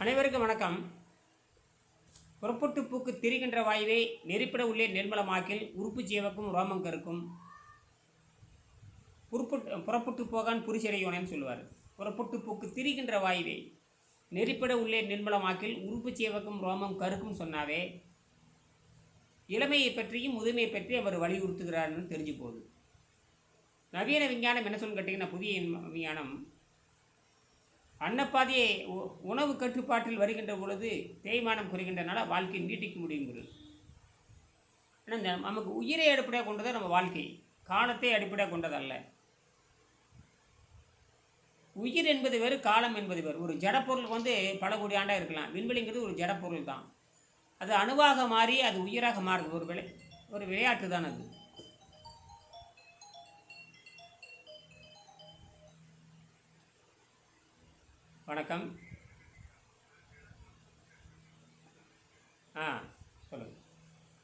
அனைவருக்கும் வணக்கம். புறப்பட்டு பூக்கு திரிகின்ற வாயுவை நெருப்பிட உள்ளே நெர்மலமாக்கில் உறுப்பு ஜீவக்கும் ரோமம் கருக்கும். புறப்பட்டு புறப்பட்டு போகான் புரிசடையோனேன்னு சொல்லுவார். புறப்பட்டு பூக்கு திரிகின்ற வாயுவை நெருப்பிட உள்ளே நிர்மலமாக்கில் உறுப்பு ஜீவக்கும் ரோமம் கருக்கும் சொன்னாவே இளமையை பற்றியும் முதுமையை பற்றி அவர் வலியுறுத்துகிறார்னு தெரிஞ்சு போகுது. நவீன விஞ்ஞானம் என்ன சொல்லு கேட்டிங்கன்னா புதிய விஞ்ஞானம் அன்னப்பாதையை உ- உணவு கட்டுப்பாட்டில் வருகின்ற பொழுது தேய்மானம் குறைகின்றனால வாழ்க்கை நீட்டிக்க முடியுங்கிறது. ஆனால் இந்த நமக்கு உயிரை அடிப்படையாக கொண்டது நம்ம வாழ்க்கை. காலத்தை அடிப்படையாக கொண்டதல்ல. உயிர் என்பது வேறு காலம் என்பது வேறு. ஒரு ஜடப்பொருள் வந்து பல கோடி ஆண்டாக இருக்கலாம். விண்வெளிங்கிறது ஒரு ஜடப்பொருள் தான். அது அணுவாக மாறி அது உயிராக மாறுது. ஒரு விளை ஒரு விளையாட்டு தான் அது. வணக்கம். ஆ